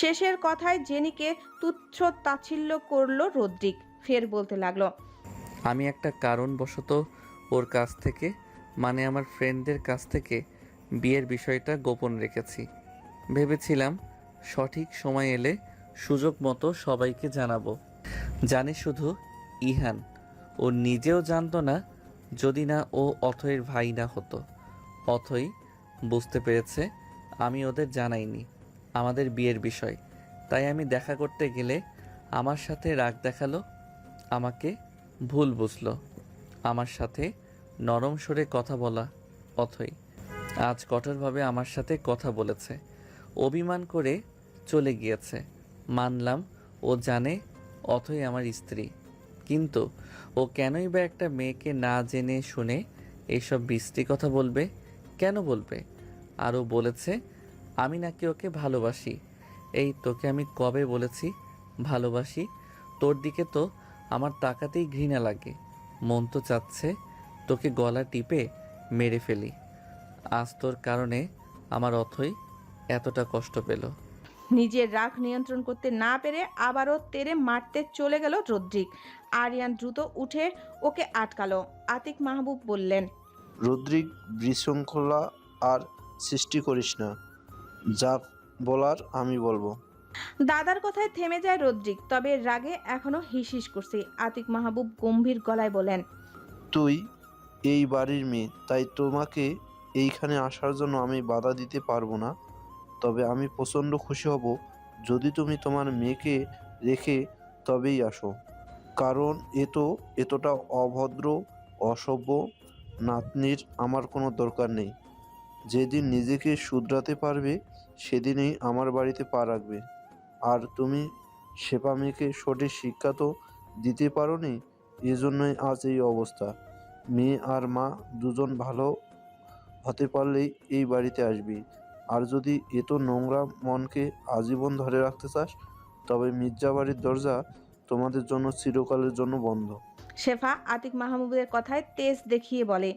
শেষের কথায় জেনিকে তুচ্ছ তাচ্ছিল্য করল রদ্রিক। ফের বলতে লাগল, আমি একটা কারণবশত ওর কাছ থেকে মানে আমার ফ্রেন্ডদের কাছ থেকে বিয়ের বিষয়টা গোপন রেখেছি। ভেবেছিলাম সঠিক সময় এলে সুযোগ মতো সবাইকে জানাব। জানে শুধু ইহান, ও নিজেও জানতো না যদি না ও অথয়ের ভাই না হতো। অথই বুঝতে পেরেছে আমি ওদের জানাইনি। আমাদের বিয়ের বিষয়। তাই আমি দেখা করতে গেলে আমার সাথে রাগ দেখাল, আমাকে ভুল বুঝলো, আমার সাথে নরম সরে কথা বলা অথই। আজ কঠোরভাবে আমার সাথে কথা বলেছে, অভিমান করে চলে গিয়েছে। মানলাম ও জানে অথই আমার স্ত্রী। কিন্তু ও কেনই বা একটা মেয়েকে না জেনে শুনে এইসব বৃষ্টি কথা বলবে, কেন বলবে? আরও বলেছে আমি নাকি ওকে ভালোবাসি। এই তোকে আমি কবে বলেছি ভালোবাসি? তোর দিকে তো আমার তাকাতেই ঘৃণা লাগে। মন তো চাচ্ছে তোকে গলা টিপে মেরে ফেলি। আজ তোর কারণে আমার অথই এতটা কষ্ট পেল। নিজের রাগ নিয়ন্ত্রণ করতে না পেরে আবারও তেরে মারতে চলে গেল রদ্রিক। আরিয়ান দ্রুত উঠে ওকে আটকালো। আতিক মাহবুব বললেন রুদ্রিক বিশৃঙ্খলা আর সৃষ্টি করিস না। যা বলার আমি বলব। দাদার কথায় থেমে যায় রদ্রিক তবে রাগে এখনও হিসহিস করছে। আতিক মাহবুব গম্ভীর গলায় বলেন তুই এই বাড়ির মেয়ে তাই তোমাকে এইখানে আসার জন্য আমি বাধা দিতে পারব না। তবে আমি প্রচণ্ড খুশি হব। যদি তুমি তোমার মেয়েকে রেখে তবেই আসো। কারণ এ তো এতটা অভদ্র অসভ্য নাতনির আমার কোনো দরকার নেই। যেদিন নিজেকে শুধরাতে পারবে সেদিনই আমার বাড়িতে পা রাখবে। আর তুমি সেপা মেয়েকে সঠিক শিক্ষা তো দিতে পারোনি? এজন্যই আজ এই অবস্থা। মেয়ে আর মা দুজন ভালো হতে পারলেই এই বাড়িতে আসবি। আর যদি এত নোংরা মনকে আজীবন ধরে রাখতে চাস তবে মির্জা বাড়ির দরজা তোমাদের জন্য চিরকালের জন্য বন্ধ। শেফা আতিক মাহবুবের কথায় তেজ দেখিয়ে বলে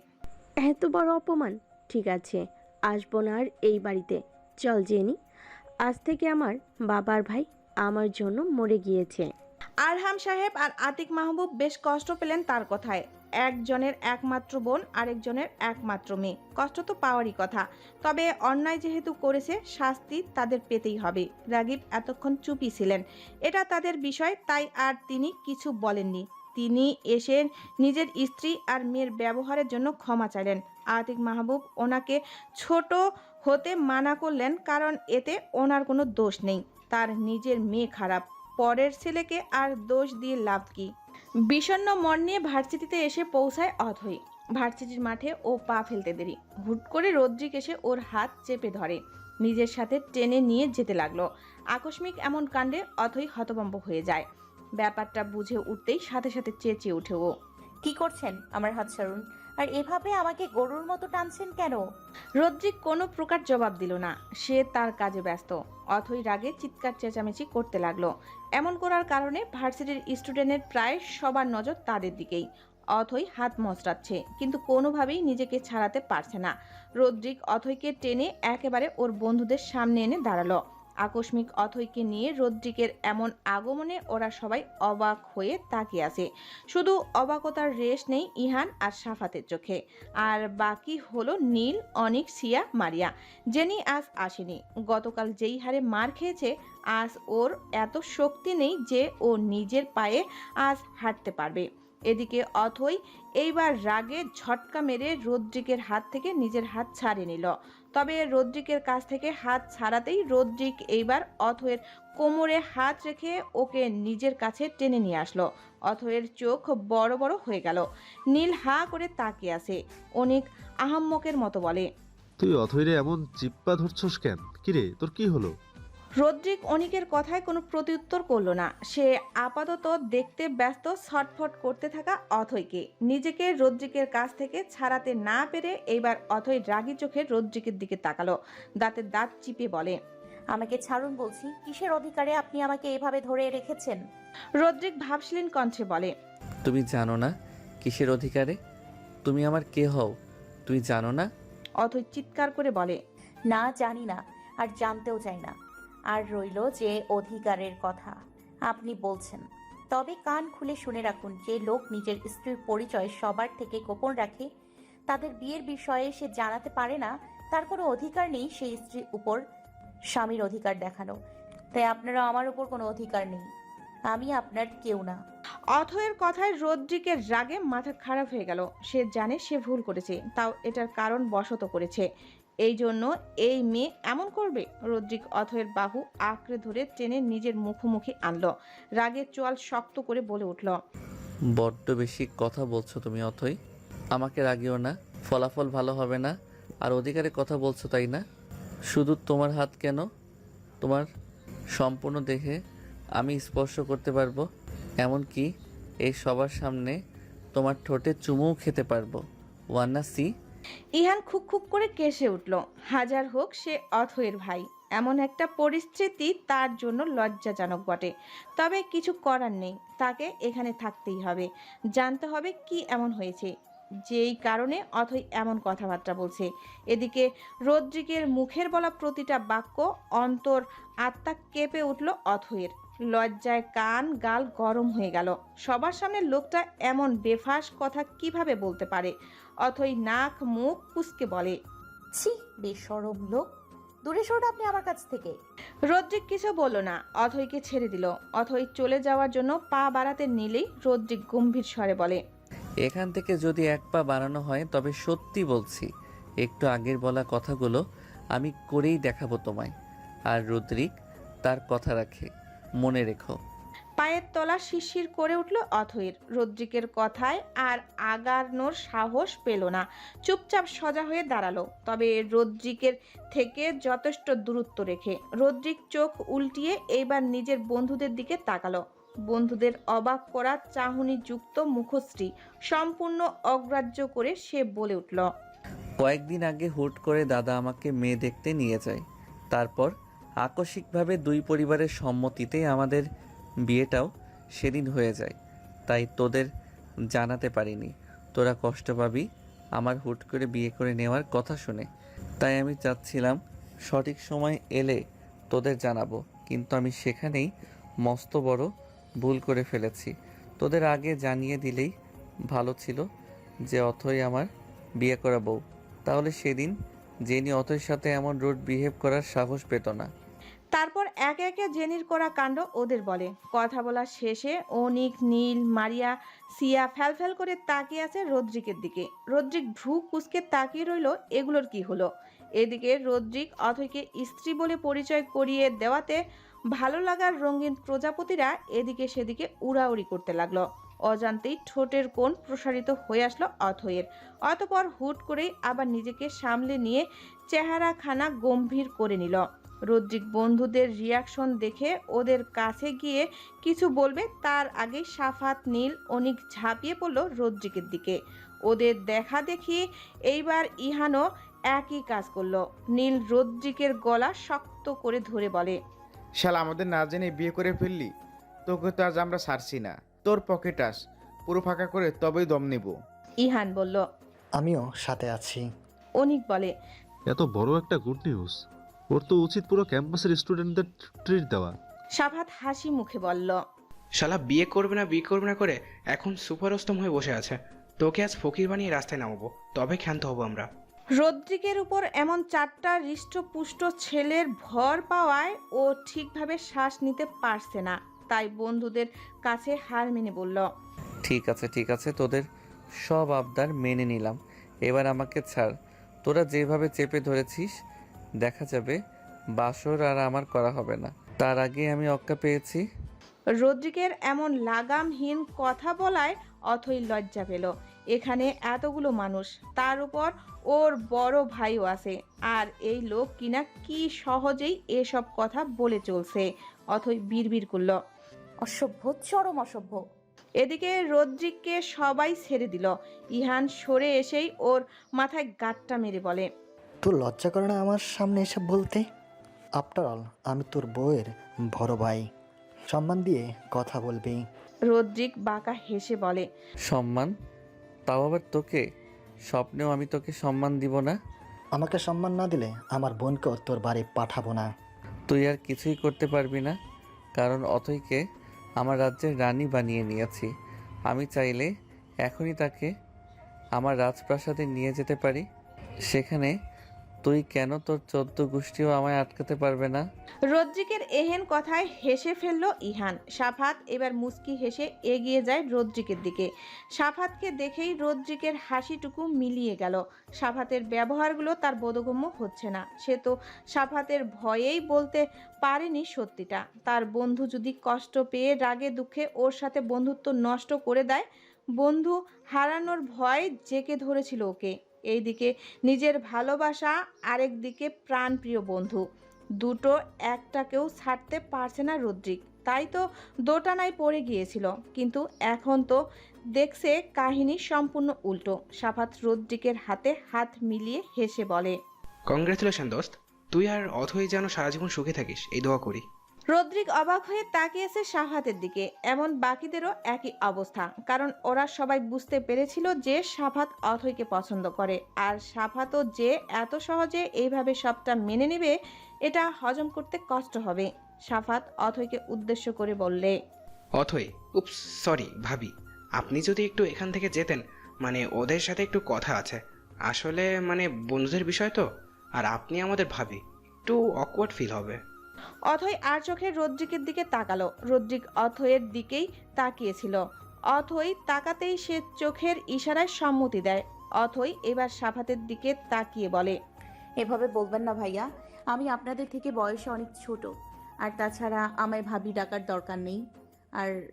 এত বড় অপমান। ঠিক আছে আসব না আর এই বাড়িতে। চল জেনি, আজ থেকে আমার বাবার ভাই আমার জন্য মরে গিয়েছে। আরহাম সাহেব আর আতিক মাহবুব বেশ কষ্ট পেলেন তার কথায়। একজনের একমাত্র বোন, আরেকজনের একমাত্র মেয়ে। কষ্ট তো পাওয়ারই কথা। তবে অন্যায় যেহেতু করেছে, শাস্তি তাদের পেতেই হবে। রাগিব এতক্ষণ চুপি ছিলেন। এটা তাদের বিষয়, তাই আর তিনি কিছু বলেননি। তিনি এসে নিজের স্ত্রী আর মেয়ের ব্যবহারের জন্য ক্ষমা চাইলেন। আতিক মাহবুব ওনাকে ছোট হতে মানা করলেন কারণ এতে ওনার কোনো দোষ নেই। তার নিজের মেয়ে খারাপ। পরের ছেলেকে আর দোষ দিয়ে লাভ কি? বিষণ্ণ মন নিয়ে ভার্সিটিতে এসে পৌঁছায় অথই। ভার্সিটির মাঠে ও পা ফেলতে দেরি। হুট করে রদ্রিক এসে ওর হাত চেপে ধরে। নিজের সাথে টেনে নিয়ে যেতে লাগল। আকস্মিক এমন কাণ্ডে অথই হতভম্ব হয়ে যায়। ব্যাপারটা বুঝে উঠতেই সাথে সাথে চেঁচিয়ে উঠে ও। কি করছেন? আমার হাত ছাড়ুন। আর এভাবে আমাকে গরুর মতো টানছেন কেন? রদ্রিক কোনো প্রকার জবাব দিল না। সে তার কাজে ব্যস্ত। অথই রাগে চিৎকার চেঁচামেচি করতে লাগল। এমন করার কারণে ভার্সিটির স্টুডেন্টের প্রায় সবার নজর তাদের দিকেই। অথই হাত মচড়াচ্ছে কিন্তু কোনোভাবেই নিজেকে ছাড়াতে পারছে না। রদ্রিক অথইকে টেনে একেবারে ওর বন্ধুদের সামনে এনে দাঁড়াল। আকস্মিক অথইকে নিয়ে রদ্রিকের এমন আগমনে ওরা সবাই অবাক হয়ে তাকিয়ে আছে। শুধু অবাকতার রেশ নেই ইহান আর সাফাতের চোখে। আর বাকি হলো নীল, অনিক, সিয়া, মারিয়া জেনি আজ আসেনি। গতকাল যেই হারে মার খেয়েছে, আজ ওর এত শক্তি নেই যে ও নিজের পায়ে আজ হাঁটতে পারবে। এদিকে অথই এইবার রাগে ঝটকা মেরে রদ্রিকের হাত থেকে নিজের হাত ছাড়িয়ে নিল। তবে রদ্রিকের কাছ থেকে হাত ছাড়াতেই রদ্রিক এইবার অথয়ের কোমরে হাত রেখে ওকে নিজের কাছে টেনে নিয়ে আসলো। অথয়ের চোখ বড় বড় হয়ে গেল। নীল হা করে তাকিয়ে আছে, অনেক আহাম্মকের মতো বলে। তুই অথৈরে এমন চিপ্পা ধরছস কেন? কিরে, তোর কি হলো? রদ্রিক অনিকের কথায় কোনো প্রত্যুত্তর করল না। সে আপাতত দেখতে ব্যস্ত ছটফট করতে থাকা অথৈকে নিজেকে রদ্রিকের কাছ থেকে ছাড়াতে না পেরে এইবার অথৈ রাগি চোখে রদ্রিকের দিকে তাকালো। দাঁতের দাঁত চিপে বলে আমাকে ছাড়ুন বলছি কিসের অধিকারে আপনি আমাকে এভাবে ধরে রেখেছেন? রদ্রিক ভাবশীলীন কণ্ঠে বলে তুমি জানো না কিসের অধিকারে? তুমি আমার কে হও? তুমি জানো না? অথৈ চিৎকার করে বলে না জানি না আর জানতেও চাই না। আর রইল যে অধিকারের কথা। আপনি বলছেন, তবে কান খুলে শুনে রাখুন যে লোক নিজের স্ত্রীর পরিচয় সবার থেকে গোপন রাখে। তাদের বিয়ের বিষয়ে সে জানাতে পারে না, তার কোনো অধিকার নেই সেই স্ত্রীর উপর। স্বামীর অধিকার দেখানো, তাই আপনারা আমার উপর কোনো অধিকার নেই। আমি আপনার কেউ না। অথয়ের কথায় রদ্রিকের রাগে মাথা খারাপ হয়ে গেল। সে জানে সে ভুল করেছে, তাও এটার কারণ বশত করেছে। এই জন্য এই মেয়ে এমন করবে? রদ্রিক অথয়ের বাহু আঁকড়ে ধরে টেনে নিজের মুখোমুখি আনলো। রাগের চোয়াল শক্ত করে বলে উঠল, বড্ড বেশি কথা বলছো তুমি অথই। আমাকে রাগিও না, ফলাফল ভালো হবে না, আর অধিকারে কথা বলছো তাই না? শুধু তোমার হাত কেন? তোমার সম্পূর্ণ দেখে আমি স্পর্শ করতে পারব, এমনকি এই সবার সামনে তোমার ঠোঁটে চুমুও খেতে পারব। ওয়ান্না সি ইহান খুক খুক করে কেসে উঠল। হাজার হোক সে অথয়ের ভাই, এমন একটা পরিস্থিতি তার জন্য লজ্জাজনক বটে। তবে কিছু করার নেই, তাকে এখানে থাকতেই হবে। জানতে হবে কি এমন হয়েছে। যেই কারণে অথই এমন কথাবার্তা বলছে। এদিকে রদ্রিকের মুখের বলা প্রতিটা বাক্য অন্তর আত্মা কেঁপে উঠল অথয়ের লজ্জায় কান গাল গরম হয়ে গেল। সবার সামনে লোকটা এমন বেফাস কথা কীভাবে বলতে পারে? অথই নাক মুখ কুসকে বলে ছি বেসরম লোক। দূরে সরুন আপনি আমার কাছ থেকে। রদ্রিক কিছু বলল না অথইকে ছেড়ে দিল। অথই চলে যাওয়ার জন্য পা বাড়াতে নিলেই রদ্রিক গম্ভীর স্বরে বলে এখান থেকে যদি এক পা বাড়ানো হয় তবে সত্যি বলছি একটু আগের বলা কথাগুলো আমি করেই দেখাবো তোমায়। আর রুদ্রিক তার কথা রাখে। মনে রেখো। পায়ের তলা শিরশির করে উঠল অথৈর রদ্রিকের কথায় আর আগানোর সাহস পেল না। চুপচাপ সজা হয়ে দাঁড়াল। তবে রদ্রিকের থেকে যথেষ্ট দূরত্ব রেখে রদ্রিক চোখ উল্টিয়ে এইবার নিজের বন্ধুদের দিকে তাকালো। বন্ধুদের অবাক করা চাহনি যুক্ত মুখশ্রী সম্পূর্ণ অগ্রাহ্য করে সে বলে উঠল কয়েকদিন আগে হুট করে দাদা আমাকে মেয়ে দেখতে নিয়ে যায়। তারপর আকস্মিকভাবে দুই পরিবারের সম্মতিতেই আমাদের বিয়েটাও সেদিন হয়ে যায়। তাই তোদের জানাতে পারিনি। তোরা কষ্ট পাবি। আমার হুট করে বিয়ে করে নেওয়ার কথা শুনে। তাই আমি চাচ্ছিলাম সঠিক সময় এলে তোদের জানাব। কিন্তু আমি সেখানেই মস্ত বড় ভুল করে ফেলেছি। তোদের আগে জানিয়ে দিলেই ভালো ছিল যে অথই আমার বিয়ে করা বউ। তাহলে সেদিন জেনি অথয়ের সাথে এমন রোড বিহেভ করার সাহস পেত না। তারপর একে একে জেনির করা কাণ্ড ওদের বলে। কথা বলার শেষে অনিক, নীল, মারিয়া, সিয়া ফ্যালফ্যাল করে তাকিয়ে আছে রদ্রিকের দিকে। রদ্রিক ভ্রু কুসকে তাকিয়ে রইল, এগুলোর কি হলো? এদিকে রদ্রিক অথৈকে স্ত্রী বলে পরিচয় করিয়ে দেওয়াতে ভালো লাগার রঙিন প্রজাপতিরা এদিকে সেদিকে উড়াউড়ি করতে লাগল। অজান্তেই ঠোঁটের কোণ প্রসারিত হয়ে আসলো অথয়ের অতপর হুট করেই আবার নিজেকে সামলে নিয়ে চেহারাখানা গম্ভীর করে নিল। রদ্রিক বন্ধুদের রিয়াকশন দেখে ওদের কাছে গিয়ে কিছু বলবে তার আগেই সাফাত নীল অনিক ঝাঁপিয়ে পড়ল রদ্রিকের দিকে। ওদের দেখা দেখি এইবার ইহানও একই কাজ করল। নীল রদ্রিকের গলা শক্ত করে ধরে বলে শালা আমাদের না জেনে বিয়ে করে ফেললি। তোকে তো আজ আমরা ছাড়ছি না। তোর পকেট আস। পুরো ফাঁকা করে তবেই দম নেব। ইহান বলল আমিও সাথে আছি। অনিক বলে এত বড় একটা গুড নিউজ ওর তো উচিত পুরো ক্যাম্পাসের স্টুডেন্টদের ট্রিট দেওয়া। সাফাত হাসি মুখে বলল শালা বিয়ে করবে না বিয়ে করবে না করে এখন সুপার অষ্টম হয়ে বসে আছে। তোকে আজ ফকির বানিয়ে রাস্তায় নামাবো তবে ক্ষান্ত হব আমরা। রদ্রিকের উপর এমন চারটা হৃষ্টপুষ্ট ছেলের ভর পাওয়ায় ও ঠিকভাবে শ্বাস নিতে পারছে না। তাই বন্ধুদের কাছে হার মেনে বলল ঠিক আছে ঠিক আছে তোদের সব আবদার মেনে নিলাম। এবার আমাকে ছাড়। তোরা যেভাবে চেপে ধরেছিস দেখা যাবে বাসর আর আমার করা হবে না। তার আগে আমি অক্কা পেয়েছি। রদ্রিকের এমন লাগামহীন কথা বলায় অথই লজ্জা পেল। এখানে এতগুলো মানুষ তার উপর ওর বড় ভাইও আছে। আর এই লোক কিনা কি সহজেই এসব কথা বলে চলছে অথই বিড়বিড় করল। অসভ্য চরম অসভ্য। এদিকে রদ্রিককে সবাই ছেড়ে দিল। ইহান সরে এসেই ওর মাথায় গাঁটটা মেরে বলে তোর লজ্জা করে না আমার সামনে এসব বলতে? আফটার অল আমি তোর বউয়ের বড় ভাই। সম্মান দিয়ে কথা বলবি। রদ্রিক বাঁকা হেসে বলে সম্মান? তাও আবার তোকে? স্বপ্নেও আমি তোকে সম্মান দিব না? আমাকে সম্মান না দিলে আমার বোনকেও তোর বাড়ি পাঠাবো না। তুই আর কিছুই করতে পারবি না। কারণ অথইকে আমার রাজ্যের রানী বানিয়ে নিয়েছি। আমি চাইলে এখনই তাকে আমার রাজপ্রাসাদে নিয়ে যেতে পারি। সেখানে তুই কেন তোর চোদ্দ গোষ্ঠীও আমায় আটকাতে পারবে না? রদ্রিকের এহেন কথায় হেসে ফেলল ইহান। সাফাত এবার মুস্কি হেসে এগিয়ে যায় রদ্রিকের দিকে। সাফাতকে দেখেই রদ্রিকের হাসিটুকু মিলিয়ে গেল। সাফাতের ব্যবহারগুলো তার বোধগম্য হচ্ছে না। সে তো সাফাতের ভয়েই বলতে পারেনি সত্যিটা। তার বন্ধু যদি কষ্ট পেয়ে রাগে দুঃখে ওর সাথে বন্ধুত্ব নষ্ট করে দেয়, বন্ধু হারানোর ভয় জেকে ধরেছিল ওকে। এইদিকে নিজের ভালোবাসা আরেক দিকে প্রাণপ্রিয় বন্ধু। দুটো একটাকেও ছাড়তে পারছে না রদ্রিক। তাই তো দোটানায় পড়ে গিয়েছিল। কিন্তু এখন তো দেখছে কাহিনী সম্পূর্ণ উল্টো। সাফাত রদ্রিকের হাতে হাত মিলিয়ে হেসে বলে কংগ্রেচুলেশন দোস্ত। তুই আর অথই যেন সারা জীবন সুখে থাকিস, এই দোয়া করি। রদ্রিক অবাক হয়ে তাকিয়েছে সাফাতের দিকে। এমন বাকিদেরও একই অবস্থা, কারণ ওরা সবাই বুঝতে পেরেছিল যে সাফাত অথৈকে পছন্দ করে। আর সাফাতও যে এত সহজে এইভাবে সবটা মেনে নেবে, এটা হজম করতে কষ্ট হবে সাফাত অথৈকে উদ্দেশ্য করে বললে। অথই উপস সরি, ভাবি, আপনি যদি একটু এখান থেকে যেতেন মানে ওদের সাথে একটু কথা আছে। আসলে মানে বন্ধুদের বিষয় তো, আর আপনি আমাদের ভাবি, একটু অকওয়ার্ড ফিল হবে। অথই আর চোখে রদ্রিকের দিকে তাকালো। রদ্রিক অথয়ের দিকেই তাকিয়েছিল। অথই তাকাতেই সে চোখের ইশারায় সম্মতি দেয়। অথই এবার সাফাতের দিকে তাকিয়ে বলে, এভাবে বলবেন না ভাইয়া, আমি আপনাদের থেকে বয়সে অনেক ছোট। আর তাছাড়া আমায় ভাবি ডাকার দরকার নেই। আর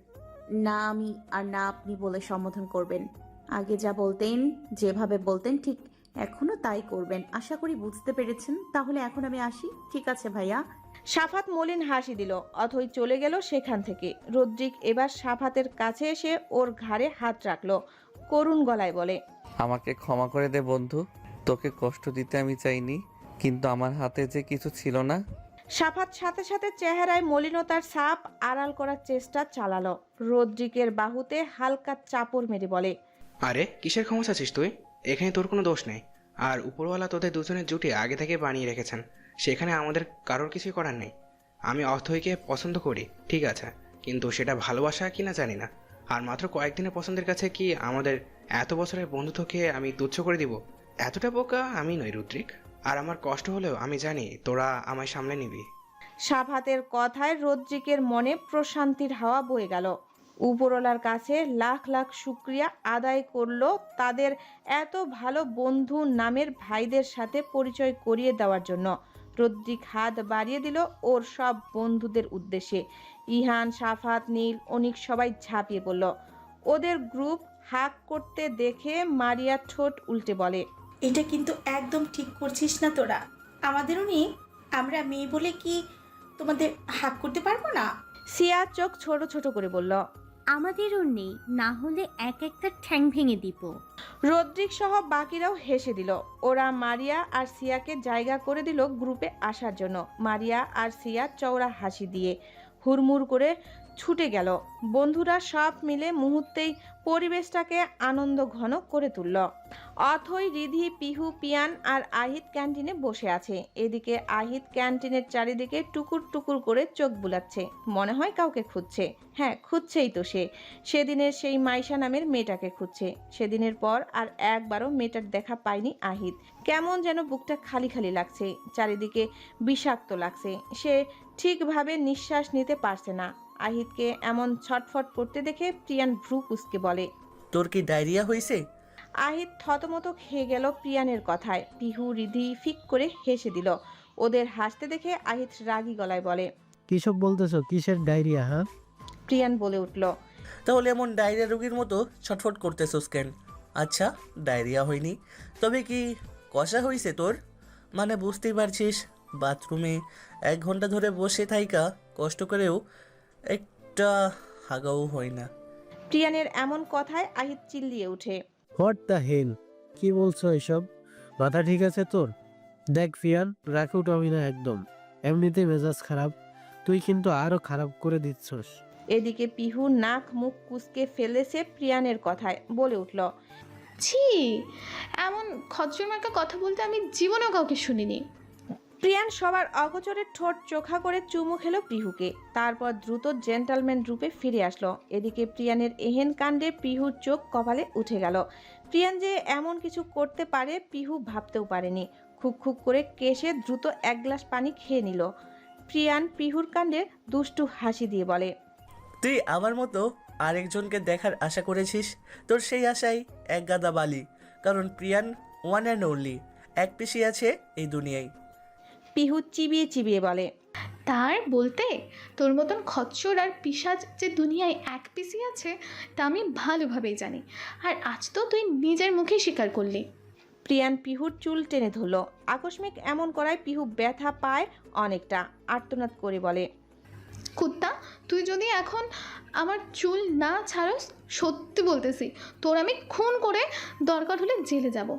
না আমি, আর না আপনি বলে সম্বোধন করবেন। আগে যা বলতেন, যেভাবে বলতেন, ঠিক এখনও তাই করবেন। আশা করি বুঝতে পেরেছেন। তাহলে এখন আমি আসি। ঠিক আছে ভাইয়া। সাফাত মলিন হাসি দিল অথই চলে গেল সেখান থেকে। রদ্রিক এবার সাফাতের কাছে এসে ওর ঘাড়ে হাত রাখল করুণ গলায় বলে আমাকে ক্ষমা করে দে বন্ধু। তোকে কষ্ট দিতে আমি চাইনি কিন্তু আমার হাতে যে কিছু ছিল না। সাফাত সাথে সাথে চেহারায় মলিনতার ছাপ আড়াল করার চেষ্টা চালালো। রদ্রিকের বাহুতে হালকা চাপড় মেরে বলে আরে কিসের ক্ষমা চাচ্ছিস তুই? এখানে তোর কোনো দোষ নেই। আর উপরওয়ালা তোদের দুজনের জুটি আগে থেকে বানিয়ে রেখেছেন। সেখানে আমাদের কারোর কিছুই করার নেই। আমি অথইকে পছন্দ করি, ঠিক আছে। কিন্তু সেটা ভালোবাসা কিনা জানি না। আর মাত্র কয়েকদিনের পছন্দের কাছে কি আমাদের এত বছরের বন্ধুত্বকে আমি তুচ্ছ করে দিব? এতটা বোকা আমি নই, রুদ্রিক। আর আমার কষ্ট হলেও আমি জানি তোরা আমায় সামলে নিবি। সাফাতের কথায় রদ্রিকের মনে প্রশান্তির হাওয়া বয়ে গেল। উপরওয়ালার কাছে লাখ লাখ শুক্রিয়া আদায় করল তাদের এত ভালো বন্ধু নামের ভাইদের সাথে পরিচয় করিয়ে দেওয়ার জন্য। রদ্রিক হাত বাড়িয়ে দিল ওর সব বন্ধুদের উদ্দেশ্যে। ইহান সাফাত নীল অনিক সবাই ঝাঁপিয়ে পড়ল। ওদের গ্রুপ হাক করতে দেখে মারিয়া ঠোঁট উল্টে বলে এটা কিন্তু একদম ঠিক করছিস না তোরা। আমাদেরও নেই। আমরা মেয়ে বলে কি তোমাদের হাক করতে পারব না? সিয়া চোখ ছোট ছোট করে বলল আমাদেরও নেই, না হলে এক একটা ঠ্যাং ভেঙে দিব। রদ্রিক সহ বাকিরাও হেসে দিল। ওরা মারিয়া আর সিয়াকে জায়গা করে দিল গ্রুপে আসার জন্য। মারিয়া আর সিয়া চওড়া হাসি দিয়ে হুড়মুড় করে ছুটে গেল। বন্ধুরা সব মিলে মুহূর্তেই পরিবেশটাকে আনন্দ ঘন করে তুলল। অথই রিধি, পিহু, পিয়ান আর আহিত ক্যান্টিনে বসে আছে। এদিকে আহিত ক্যান্টিনের চারিদিকে টুকুর টুকুর করে চোখ বুলাচ্ছে। মনে হয় কাউকে খুঁজছে। হ্যাঁ খুঁজছেই তো সে। সেদিনের সেই মাইশা নামের মেয়েটাকে খুঁজছে। সেদিনের পর আর একবারও মেয়েটার দেখা পায়নি আহিত। কেমন যেন বুকটা খালি খালি লাগছে। চারিদিকে বিষাক্ত লাগছে। সে ঠিকভাবে নিঃশ্বাস নিতে পারছে না। আহিতকে এমন ছটফট করতে দেখে প্রিয়ান ভ্রু কুসকে বলে তোর কি ডায়রিয়া হয়েছে? আহিত থতমত খেয়ে গেল প্রিয়ানের কথায়। পিহু রিধি ফিক করে হেসে দিল। ওদের হাসতে দেখে আহিত রাগী গলায় বলে কিসব বলতেছো? কিসের ডায়রিয়া হ্যাঁ? প্রিয়ান বলে উঠল তাহলে এমন ডায়রিয়া রোগীর মতো ছটফট করতেছোস কেন? আচ্ছা ডায়রিয়া হয়নি। তবে কি কষা হয়েছে তোর? মানে বুঝতেই পারছিস বাথরুমে এক ঘণ্টা ধরে বসে থাইকা কষ্ট করেও একটা হাগাও হয় না। প্রিয়ানের এমন কথায় আহিত চিল্লিয়ে ওঠে। What the hell? কি বলছো এসব? মাথা ঠিক আছে তোর? দেখ ফিয়ান রাখে উঠাবি না একদম। এমনিতেই মেজাজ খারাপ। তুই কিন্তু আরও খারাপ করে দিচ্ছস। এদিকে পিহু নাক মুখ কুসকে ফেলেছে প্রিয়ানের কথায় বলে উঠল ছি এমন খচ্চর মার্কা কথা বলতে আমি জীবনেও কাউকে শুনিনি। প্রিয়ান সবার অগোচরে ঠোঁট চোখা করে চুমু খেলো পিহুকে। তারপর দ্রুত জেন্টালম্যান রূপে ফিরে আসলো। এদিকে প্রিয়ানের এহেন কাণ্ডে পিহুর চোখ কপালে উঠে গেল। প্রিয়ান যে এমন কিছু করতে পারে পিহু ভাবতেও পারেনি। খুক খুক করে কেশে দ্রুত এক গ্লাস পানি খেয়ে নিল। প্রিয়ান পিহুর কাণ্ডে দুষ্টু হাসি দিয়ে বলে, তুই আমার মতো আরেকজনকে দেখার আশা করেছিস? তোর সেই আশাই এক গাদা বালি। কারণ প্রিয়ান ওয়ান অ্যান্ড অনলি এক পিসি আছে এই দুনিয়ায়। পিহু চিবিয়ে চিবিয়ে বলে। তার বলতে তোর মতন খচ্চর আর পিসাজ যে দুনিয়ায় এক পিসি আছে তা আমি ভালোভাবেই জানি। আর আজ তো তুই নিজের মুখে স্বীকার করলি। প্রিয়ান পিহুর চুল টেনে ধরল। আকস্মিক এমন করায় পিহু ব্যথা পায় অনেকটা আর্তনাদ করে বলে। কুত্তা তুই যদি এখন আমার চুল না ছাড়স সত্যি বলতেছি তোর আমি খুন করে দরকার হলে জেলে যাব।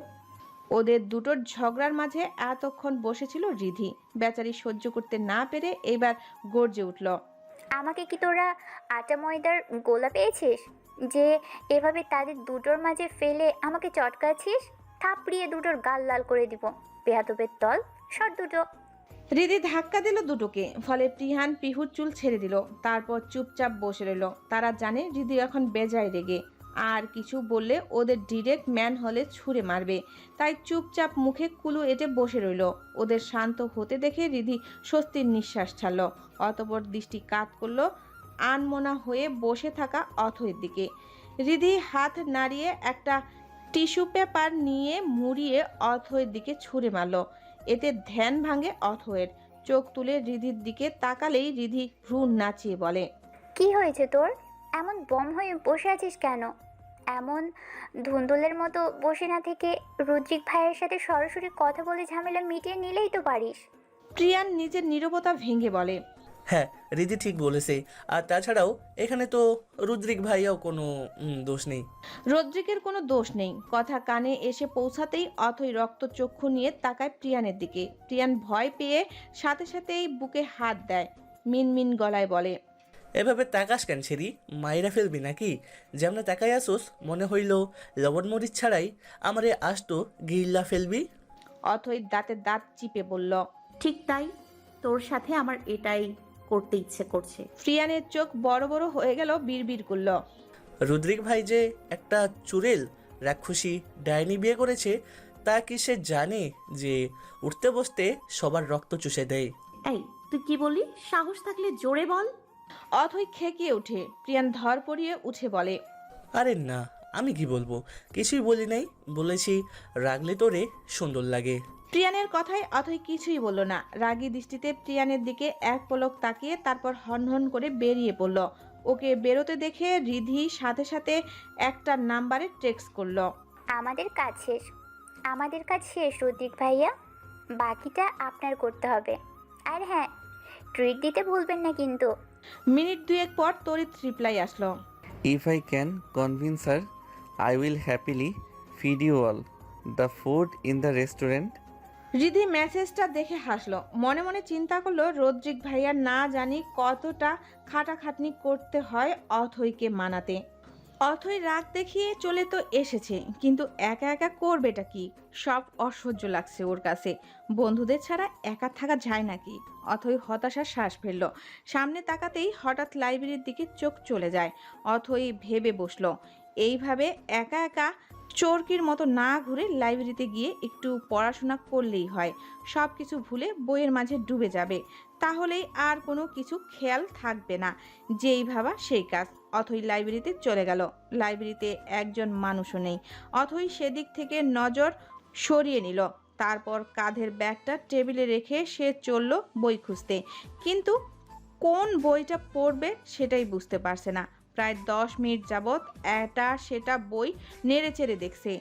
ওদের দুটোর ঝগড়ার মাঝে এতক্ষণ বসেছিল রিধি। বেচারি সহ্য করতে না পেরে এবার গর্জে উঠল আমাকে কি তোরা আটা ময়দার গোলা পেয়েছিস? যে এভাবে তাদের দুটোর মাঝে ফেলে আমাকে চটকাছিস থাপড়িয়ে দুটোর গাল লাল করে দিব। বেহাতবের তল শট দুটো। রিধি ধাক্কা দিল দুটোকে ফলে প্রিহান পিহুর চুল ছেড়ে দিল। তারপর চুপচাপ বসে রইল। তারা জানে রিধি এখন বেজায় রেগে। আর কিছু বললে ওদের ডিরেক্ট ম্যান হলে ছুঁড়ে মারবে। তাই চুপচাপ মুখে কুলু এটে বসে রইল। ওদের শান্ত হতে দেখে রিধি স্বস্তির নিঃশ্বাস ছাড়ল। অতপর দৃষ্টি কাত করল আনমনা হয়ে বসে থাকা অথয়ের দিকে। রিধি হাত নাড়িয়ে একটা টিস্যু পেপার নিয়ে মুড়িয়ে অথয়ের দিকে ছুঁড়ে মারল। এতে ধ্যান ভাঙে অথয়ের। চোখ তুলে রিধির দিকে তাকালেই রিধি ভ্রু নাচিয়ে বলে, কি হয়েছে তোর? এমন বম হয়ে বসে আছিস কেন? এমন ধুন্দুলের মতো বসে না থেকে রুদ্রিক ভাইয়ের সাথে সরাসরি কথা বলে ঝামেলা মিটিয়ে নিলেই তো পারিস। প্রিয়ান নিজের নীরবতা ভেঙে বলে। হ্যাঁ রিদি ঠিক বলেছে। আর তাছাড়াও এখানে তো রুদ্রিক ভাইয়াও কোনো উম, দোষ নেই। রদ্রিকের কোনো দোষ নেই। কথা কানে এসে পৌঁছাতেই অথই রক্তচক্ষু নিয়ে তাকায় প্রিয়ানের দিকে। প্রিয়ান ভয় পেয়ে সাথে সাথেই বুকে হাত দেয়। মিনমিন গলায় বলে এভাবে তাকাস কেন ছেড়ি মাইরা ফেলবি নাকি? যেমন তাকাই আসোস মনে হইল লবণ মরিচ ছাড়াই আমারে আসতো গিল্লা ফেলবি। অথই দাঁতে দাঁত চিপে বলল ঠিক তাই তোর সাথে আমার এটাই করতে ইচ্ছে করছে। প্রিয়ানের চোখ বড় বড় হয়ে গেল বিড়বিড় করল। রুদ্রিক ভাই যে একটা চুড়েল রাক্ষসী ডাইনি বিয়ে করেছে তা কি সে জানে যে উঠতে বসতে সবার রক্ত চুষে দেয়? এই তুই কি বলি সাহস থাকলে জোরে বল। অথই খেকিয়ে ওঠে প্রিয়ান ধর পড়িয়ে উঠে বলে আরে না আমি কি বলব? কিছুই বলি নাই। বলেছি রাগলে তোরে সুন্দর লাগে। প্রিয়ানের কথায় অথই কিছুই বলল না। রাগী দৃষ্টিতে প্রিয়ানের দিকে এক পলক তাকিয়ে তারপর হনহন করে বেরিয়ে পড়ল। ওকে বেরোতে দেখে রিধি সাথে সাথে একটা নাম্বারে টেক্সট করল। আমাদের কাজ শেষ। আমাদের কাজ শেষ রুদ্রিক ভাইয়া। বাকিটা আপনার করতে হবে। আর হ্যাঁ ট্রিট দিতে ভুলবেন না কিন্তু। মিনিট দুয়েক পর তড়িৎ রিপ্লাই আসলো। If I can convince her, I will happily feed you all. The food in the restaurant. Ridhi মেসেজটা দেখে হাসলো। মনে মনে চিন্তা করল রদ্রিক ভাইয়া না জানি কতটা খাটাখাটনি করতে হয় অথইকে মানাতে। অথই রাগ দেখিয়ে চলে তো এসেছে কিন্তু একা একা করবেটা কি? সব অসহ্য লাগছে ওর কাছে। বন্ধুদের ছাড়া একা থাকা যায় নাকি? অথই হতাশার শ্বাস ফেলল। সামনে তাকাতেই হঠাৎ লাইব্রেরির দিকে চোখ চলে যায়। অথই ভেবে বসল, এইভাবে একা একা চোরকির মতো না ঘুরে লাইব্রেরিতে গিয়ে একটু পড়াশোনা করলেই হয়। সব কিছু ভুলে বইয়ের মাঝে ডুবে যাবে। তাহলেই আর কোনো কিছু খেয়াল থাকবে না। যেই ভাবা সেই কাজ। অথই লাইব্রেরিতে চলে গেল। লাইব্রেরিতে একজন মানুষও নেই। অথই সেদিক থেকে নজর সরিয়ে নিল। তারপর কাঁধের ব্যাগটা টেবিলে রেখে সে চলল বই খুঁজতে। কিন্তু কোন বইটা পড়বে সেটাই বুঝতে পারছে না। প্রায় দশ মিনিট যাবৎ এটা সেটা বই নেড়ে চেড়ে দেখছে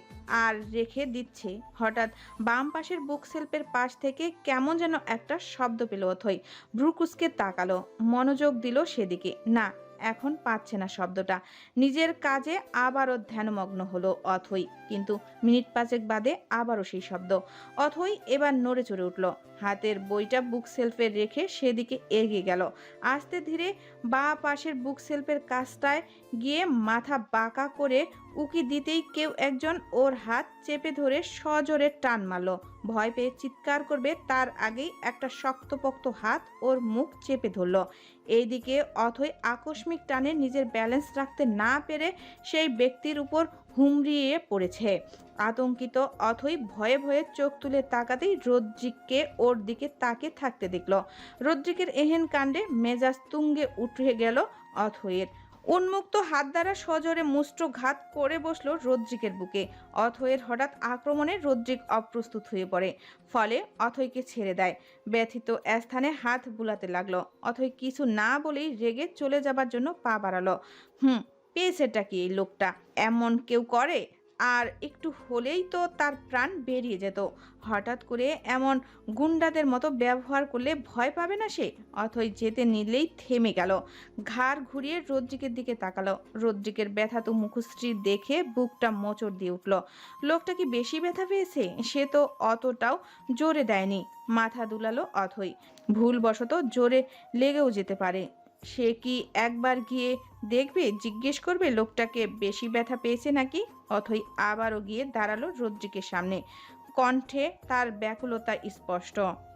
আর রেখে দিচ্ছে। হঠাৎ বাম পাশের বুক সেলফের পাশ থেকে কেমন যেন একটা শব্দ পেল অথই। ভ্রুকুসকে তাকালো, মনোযোগ দিল সেদিকে। না এখন পাচ্ছে না শব্দটা। নিজের কাজে আবারও ধ্যানমগ্ন হলো অথই। কিন্তু মিনিট পাঁচেক বাদে আবারও সেই শব্দ। অথই এবার নড়ে চড়ে উঠল। হাতের বইটা বুক সেলফে রেখে সেদিকে এগিয়ে গেল। আস্তে ধীরে বা পাশের বুক সেলফের কাজটায় গিয়ে মাথা বাঁকা করে উকি দিতেই কেউ একজন ওর হাত চেপে ধরে সজোরে টান মারল। ভয় পেয়ে চিৎকার করবে, তার আগেই একটা শক্তপোক্ত হাত ওর মুখ চেপে ধরল। এইদিকে অথই আকস্মিক টানে নিজের ব্যালেন্স রাখতে না পেরে সেই ব্যক্তির উপর হুমড়িয়ে পড়েছে। আতঙ্কিত, অথই ভয়ে ভয়ে চোখ তুলে তাকাতেই রদ্রিককে ওর দিকে তাকে থাকতে দেখল। রদ্রিকের এহেন কাণ্ডে মেজাজ তুঙ্গে উঠে গেল অথয়ের উন্মুক্ত হাত দ্বারা সজোরে মুষ্টঘাত করে বসল রদ্রিকের বুকে। অথয়ের হঠাৎ আক্রমণে রদ্রিক অপ্রস্তুত হয়ে পড়ে। ফলে অথইকে ছেড়ে দেয়। ব্যথিত স্থানে হাত বুলাতে লাগল। অথই কিছু না বলেই রেগে চলে যাবার জন্য পা বাড়ালো। হুম, পেয়েছেটা কি এই লোকটা? এমন কেউ করে? আর একটু হলেই তো তার প্রাণ বেরিয়ে যেত। হঠাৎ করে এমন গুন্ডাদের মতো ব্যবহার করলে ভয় পাবে না সে? অথই যেতে নিলেই থেমে গেল। ঘাড় ঘুরিয়ে রদ্রিকের দিকে তাকালো। রদ্রিকের ব্যথা তো মুখশ্রী দেখে বুকটা মোচড় দিয়ে উঠল। লোকটা কি বেশি ব্যথা পেয়েছে? সে তো অতটাও জোরে দেয়নি। মাথা দুলালো অথই। ভুলবশত জোরে লেগেও যেতে পারে। সে কি একবার গিয়ে দেখবে, জিজ্ঞেস করবে লোকটাকে, বেশি ব্যথা পেয়েছে নাকি? অথই আবারও গিয়ে দাঁড়াল রদ্রিকের সামনে। কণ্ঠে তার ব্যাকুলতা স্পষ্ট।